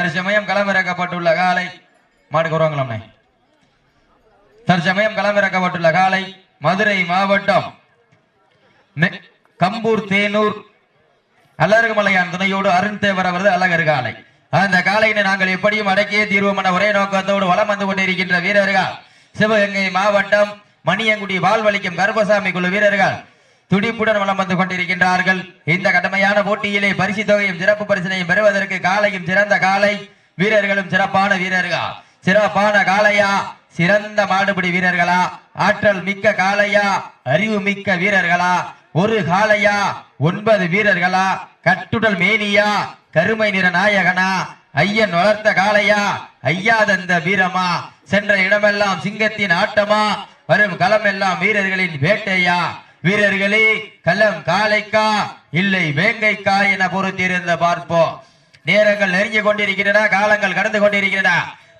தற்சமயம் களமிறக்கப்பட்டுள்ள காலை மாட்டுக்கு வருவாங்களே தற்சமயம் களமிறக்கப்பட்டுள்ள காலை மதுரை மாவட்டம் கம்பூர் தேனூர் அலர்மலையான் துணையோடு அருண்தேவர் அவரது அழகர் காலை. அந்த காலையினை நாங்கள் எப்படியும் அடக்கியே தீர்வோம் என ஒரே நோக்கத்தோடு வலம் வந்து கொண்டிருக்கின்ற வீரர்கள். சிவகங்கை மாவட்டம் மணியங்குடி வாழ்வளிக்கும் கருப்பசாமி குழு வீரர்கள். துடிப்புடன் வளம் வந்து கொண்டிருக்கின்றார்கள். இந்த கடுமையான போட்டியிலே பரிசு தொகையும் சிறப்பு பரிசனையும் பெறுவதற்கு காலையும் சிறந்த காலை வீரர்களும் சிறப்பான வீரர்கள்? சிறப்பான காளையா? சிறந்த மாடுபிடி வீரர்களா? ஆற்றல் மிக்க காளையா? அறிவு மிக்க வீரர்களா? ஒரு காளையா? ஒன்பது வீரர்களா? கட்டுடல் மேனியா? கருமை நிற நாயகனா? ஐயன் வளர்த்த காளையா? ஐயா தந்த வீரமா? சென்ற இடமெல்லாம் சிங்கத்தின் ஆட்டமா? வரும் களமெல்லாம் வீரர்களின் வேட்டையா? வீரர்களே களம் காளைக்கா இல்லை வேங்கைக்கா என பொறுத்திருந்த பார்ப்போம். நேரங்கள் நெருங்கி கொண்டிருக்கின்றன காலங்கள் கடந்து கொண்டிருக்கின்றன.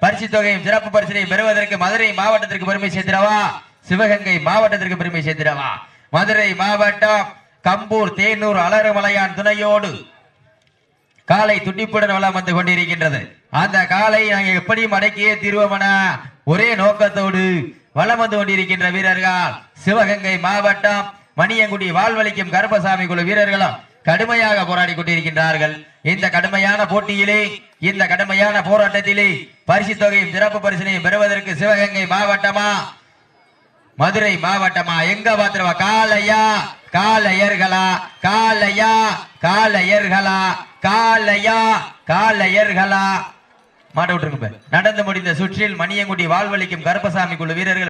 பரிசு தொகையும் சிறப்பு பரிசினை பெறுவதற்கு மதுரை மாவட்டத்திற்கு பெருமை சேர்த்திடவா? சிவகங்கை மாவட்டத்திற்கு பெருமை சேர்த்திடவா? மதுரை மாவட்டம் கம்பூர் தேனூர் அலறுமலையான் துணையோடு காலை துண்டிப்புடன் வளம் வந்து கொண்டிருக்கின்றது. அந்த காலை நாங்கள் எப்படியும் அடக்கியே தீர்வோமன ஒரே நோக்கத்தோடு வளம் வந்து கொண்டிருக்கின்ற வீரர்கள். சிவகங்கை மாவட்டம் மணியங்குடி வாழ்வளிக்கும் கருப்பசாமி குழு வீரர்களும் கடுமையாக போராடி கொண்டிருக்கின்றார்கள். இந்த கடுமையான போட்டியிலே இந்த கடுமையான போராட்டத்திலே பரிசு தொகையும் சிறப்பு பரிசனையும் பெறுவதற்கு சிவகங்கை மாவட்டமா? மதுரை மாவட்டமா? எங்க பாத்துருவா காலையா காலையர்களா காலையா காலையர்களா காலையா காலையர்களா மாட்ட விட்டுருங்க நடந்து முடிந்த சுற்றில் மணியங்குடி வாழ்வளிக்கும் கருப்பசாமி குழு வீரர்கள்